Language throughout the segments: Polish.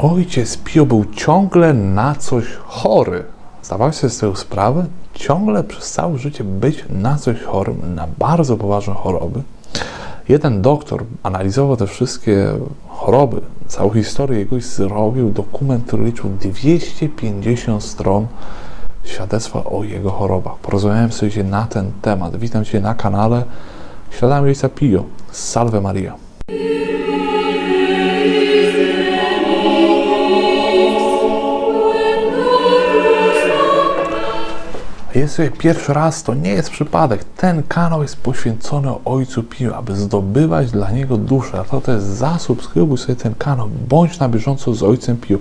ojciec Pio był ciągle na coś chory. Zdawałeś sobie z tego sprawę? Ciągle przez całe życie być na coś chorym, na bardzo poważne choroby. Jeden doktor analizował te wszystkie choroby, całą historię jego i zrobił dokument, który liczył 250 stron świadectwa o jego chorobach. Porozmawiałem sobie na ten temat. Witam Cię na kanale Śladami Ojca Pio. Salve Maria. Sobie pierwszy raz, to nie jest przypadek. Ten kanał jest poświęcony Ojcu Pio, aby zdobywać dla niego duszę. A to, jest zasubskrybuj sobie ten kanał, bądź na bieżąco z Ojcem Pio.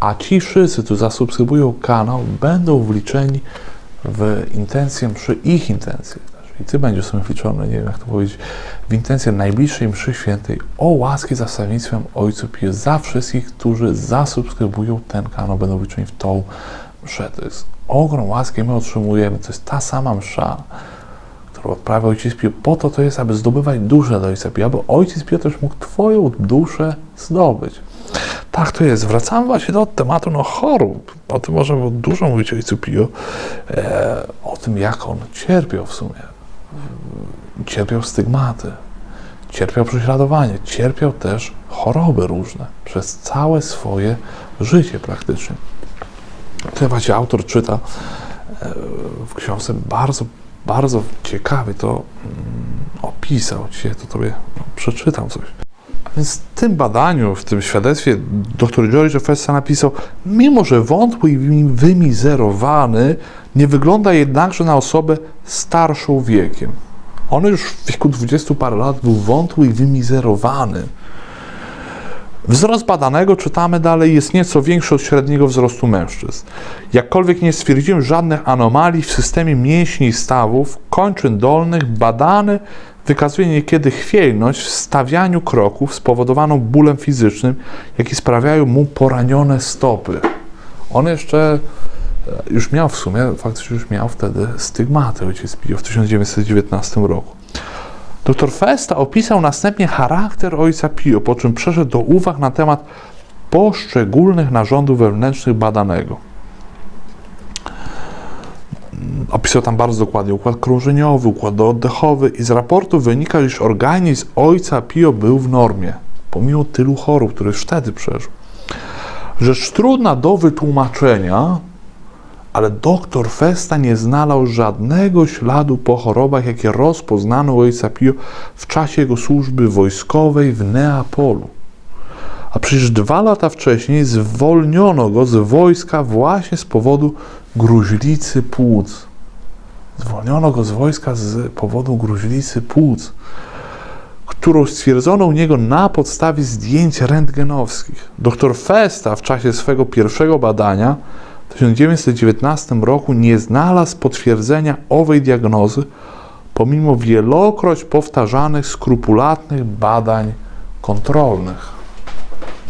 A ci wszyscy, którzy zasubskrybują kanał, będą wliczeni w intencję mszy, ich intencje. I Ty będziesz sobie wliczony, nie wiem jak to powiedzieć, w intencję najbliższej mszy świętej o łaskę za wstawiennictwem Ojcu Pio za wszystkich, którzy zasubskrybują ten kanał, będą wliczeni w tą mszę. To jest ogrom łaski my otrzymujemy. To jest ta sama msza, którą odprawia Ojciec Pio. Po to to jest, aby zdobywać duszę do Ojca Pio, aby Ojciec Pio też mógł Twoją duszę zdobyć. Tak to jest. Wracamy właśnie do tematu no, chorób. O tym było dużo mówić o Ojcu Pio. E, o tym, jak on cierpiał w sumie. Cierpiał stygmaty. Cierpiał prześladowanie. Cierpiał też choroby różne przez całe swoje życie praktycznie. Tutaj właśnie autor czyta e, w książce bardzo, bardzo ciekawie to mm, opisał. Dzisiaj to tobie no, przeczytam coś. A więc w tym badaniu, w tym świadectwie dr George Fessa napisał, mimo że wątły i wymizerowany, nie wygląda jednakże na osobę starszą wiekiem. On już w wieku 20 parę lat był wątły i wymizerowany. Wzrost badanego, czytamy dalej, jest nieco większy od średniego wzrostu mężczyzn. Jakkolwiek nie stwierdziłem żadnych anomalii w systemie mięśni i stawów, kończyn dolnych, badany wykazuje niekiedy chwiejność w stawianiu kroków spowodowaną bólem fizycznym, jaki sprawiają mu poranione stopy. On jeszcze e, już miał w sumie, faktycznie już miał wtedy stygmaty ojciec Pio w 1919 roku. Dr Festa opisał następnie charakter ojca Pio, po czym przeszedł do uwag na temat poszczególnych narządów wewnętrznych badanego. Opisał tam bardzo dokładnie układ krążeniowy, układ oddechowy i z raportu wynika, iż organizm ojca Pio był w normie, pomimo tylu chorób, które już wtedy przeżył. Rzecz trudna do wytłumaczenia, ale doktor Festa nie znalazł żadnego śladu po chorobach, jakie rozpoznano u ojca Pio w czasie jego służby wojskowej w Neapolu. A przecież dwa lata wcześniej zwolniono go z wojska właśnie z powodu gruźlicy płuc. Zwolniono go z wojska z powodu gruźlicy płuc, którą stwierdzono u niego na podstawie zdjęć rentgenowskich. Doktor Festa w czasie swego pierwszego badania w 1919 roku nie znalazł potwierdzenia owej diagnozy, pomimo wielokroć powtarzanych, skrupulatnych badań kontrolnych.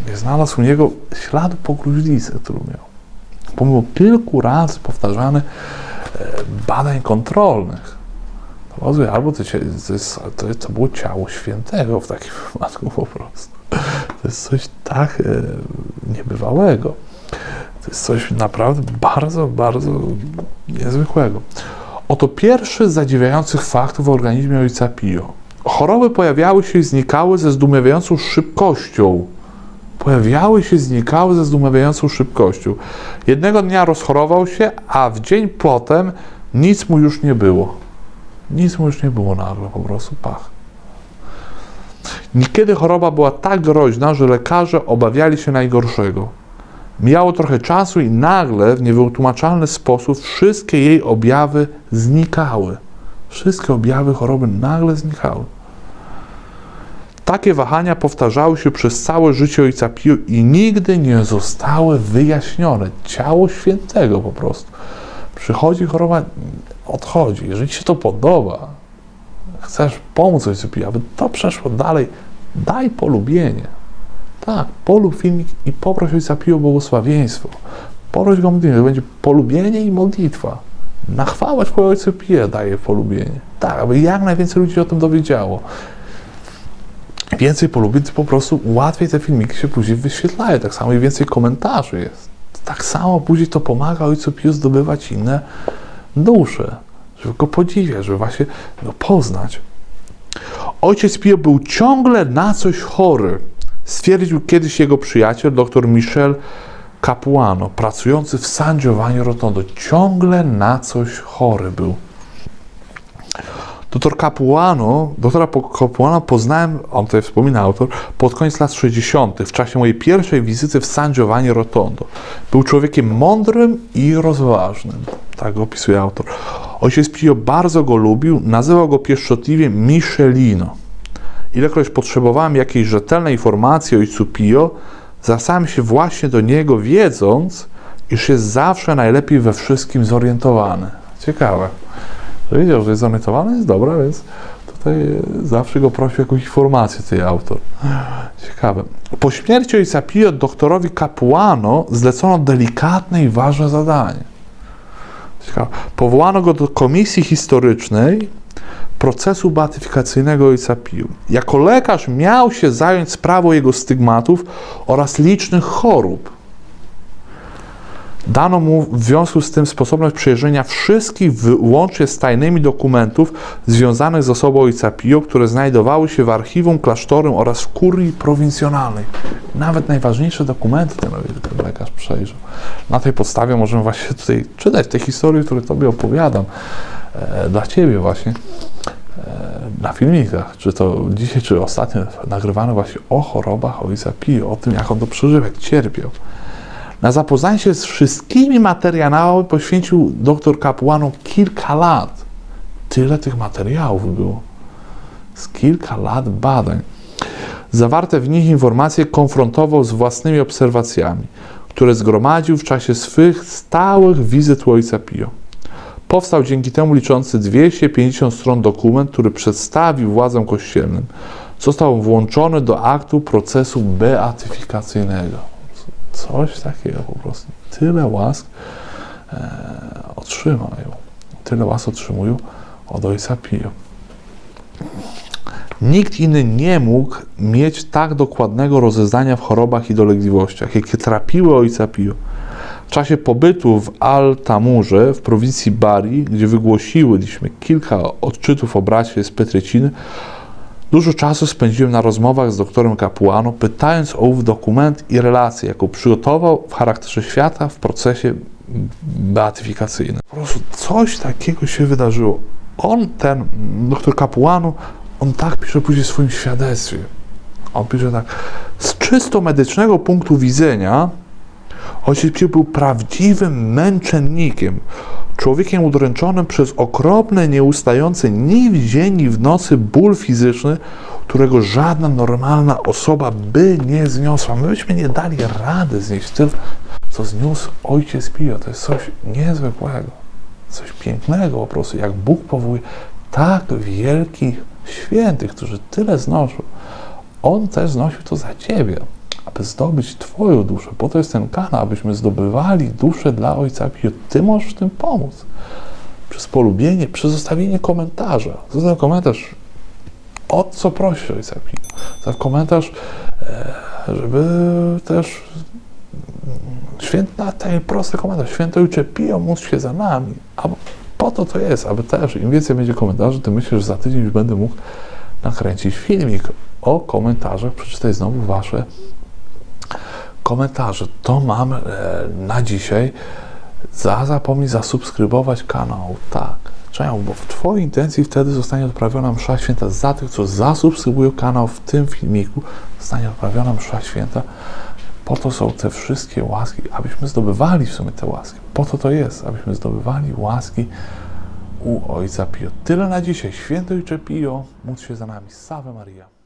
Nie znalazł u niego śladu po gruźlicy, którą miał. Pomimo kilku razy powtarzanych e, badań kontrolnych. Albo to, to, to, to było ciało świętego w takim wypadku po prostu. To jest coś tak e, niebywałego. Jest coś naprawdę bardzo, bardzo niezwykłego. Oto pierwszy z zadziwiających faktów w organizmie ojca Pio. Choroby pojawiały się i znikały ze zdumiewającą szybkością. Pojawiały się i znikały ze zdumiewającą szybkością. Jednego dnia rozchorował się, a w dzień potem nic mu już nie było. Nic mu już nie było nagle, po prostu pach. Niekiedy choroba była tak groźna, że lekarze obawiali się najgorszego. Mijało trochę czasu i nagle w niewytłumaczalny sposób wszystkie jej objawy znikały. Wszystkie objawy choroby nagle znikały. Takie wahania powtarzały się przez całe życie ojca Pio i nigdy nie zostały wyjaśnione. Ciało świętego po prostu. Przychodzi choroba, odchodzi. Jeżeli ci się to podoba, chcesz pomóc ojcu Pio, aby to przeszło dalej, daj polubienie. Tak, polub filmik i poproś Ojca Pio błogosławieństwo. Proś go modlitwę, będzie polubienie i modlitwa. Na chwałę Twojego Ojca Pio daje polubienie. Tak, aby jak najwięcej ludzi o tym dowiedziało. więcej polubień, to po prostu łatwiej te filmiki się później wyświetlają. Tak samo i więcej komentarzy jest. Tak samo później to pomaga ojcu Pio zdobywać inne dusze, żeby go podziwiać, żeby właśnie go poznać. Ojciec Pio był ciągle na coś chory. Stwierdził kiedyś jego przyjaciel, dr Michel Capuano, pracujący w San Giovanni Rotondo. Ciągle na coś chory był. Doktor Capuano, doktora Capuano poznałem, on tutaj wspomina autor, pod koniec lat 60. w czasie mojej pierwszej wizyty w San Giovanni Rotondo. Był człowiekiem mądrym i rozważnym. Tak opisuje autor. Ojciec Pio bardzo go lubił, nazywał go pieszczotliwie Michelino. Ilekroć potrzebowałem jakiejś rzetelnej informacji o ojcu Pio, zwracałem się właśnie do niego, wiedząc, iż jest zawsze najlepiej we wszystkim zorientowany. Ciekawe. Wiedział, że jest zorientowany, jest dobra, więc tutaj zawsze go prosił o jakąś informację tej autor. Ciekawe. Po śmierci ojca Pio doktorowi Capuano zlecono delikatne i ważne zadanie. Ciekawe. Powołano go do komisji historycznej procesu beatyfikacyjnego ojca Pio. Jako lekarz miał się zająć sprawą jego stygmatów oraz licznych chorób. Dano mu w związku z tym sposobność przejrzenia wszystkich wyłącznie z tajnymi dokumentów związanych z osobą ojca Pio, które znajdowały się w archiwum klasztorym oraz w kurii prowincjonalnej. Nawet najważniejsze dokumenty ten, lekarz przejrzał. Na tej podstawie możemy właśnie tutaj czytać te historie, które Tobie opowiadam, dla Ciebie właśnie e, na filmikach, czy to dzisiaj, czy ostatnio nagrywane właśnie o chorobach ojca Pio, o tym, jak on to przeżył, jak cierpiał. Na zapoznanie się z wszystkimi materiałami poświęcił dr Capuano kilka lat. Tyle tych materiałów było. Z kilka lat badań. Zawarte w nich informacje konfrontował z własnymi obserwacjami, które zgromadził w czasie swych stałych wizyt u ojca Pio. Powstał dzięki temu liczący 250 stron dokument, który przedstawił władzom kościelnym. Został włączony do aktu procesu beatyfikacyjnego coś takiego po prostu. Tyle łask e, otrzymają. Tyle łask otrzymują od Ojca Pio. Nikt inny nie mógł mieć tak dokładnego rozeznania w chorobach i dolegliwościach, jakie trapiły Ojca Pio. W czasie pobytu w Altamurze w prowincji Bari, gdzie wygłosiłyśmy kilka odczytów o bracie z Petryciny, Dużo czasu spędziłem na rozmowach z doktorem Capuano, pytając o ów dokument i relację, jaką przygotował w charakterze świata w procesie beatyfikacyjnym. Po prostu coś takiego się wydarzyło. On, ten doktor Capuano, on tak pisze później w swoim świadectwie. On pisze tak, z czysto medycznego punktu widzenia ojciec Pio był prawdziwym męczennikiem, człowiekiem udręczonym przez okropny, nieustający ni w dzień, ni w nocy ból fizyczny, którego żadna normalna osoba by nie zniosła. My byśmy nie dali rady znieść tyle, co zniósł ojciec Pio. To jest coś niezwykłego, coś pięknego po prostu, jak Bóg powołuje tak wielkich świętych, którzy tyle znoszą. On też znosił to za Ciebie aby zdobyć Twoją duszę. Po to jest ten kanał, abyśmy zdobywali duszę dla Ojca Pio. Ty możesz w tym pomóc. Przez polubienie, przez zostawienie komentarza. Zostaw komentarz, o co prosi Ojca Pio. Zostaw komentarz, e, żeby też święta, ten prosty komentarz, święto Ojcze Pio, módl się za nami. A po to to jest, aby też im więcej będzie komentarzy, tym myślę, że za tydzień już będę mógł nakręcić filmik o komentarzach, przeczytaj znowu Wasze komentarze. To mam e, na dzisiaj. Za zapomnij zasubskrybować kanał. Tak. Czemu? Bo w Twojej intencji wtedy zostanie odprawiona msza święta. Za tych, co zasubskrybują kanał w tym filmiku, zostanie odprawiona msza święta. Po to są te wszystkie łaski, abyśmy zdobywali w sumie te łaski. Po to to jest, abyśmy zdobywali łaski u Ojca Pio. Tyle na dzisiaj. Święty Ojcze Pio, módl się za nami. Salve Maria.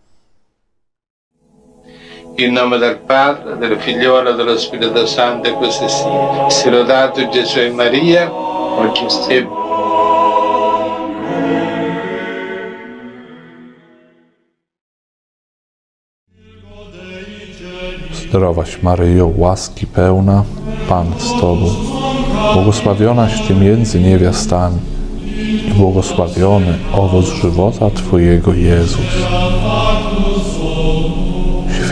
In nome del Padre, del Figliolo dello Spirito Santo, e così sia. Si lodato Gesù e Maria, oggi e Zdrowaś Maryjo, łaski pełna, Pan z Tobą, błogosławionaś Ty między niewiastami i błogosławiony owoc żywota Twojego Jezus.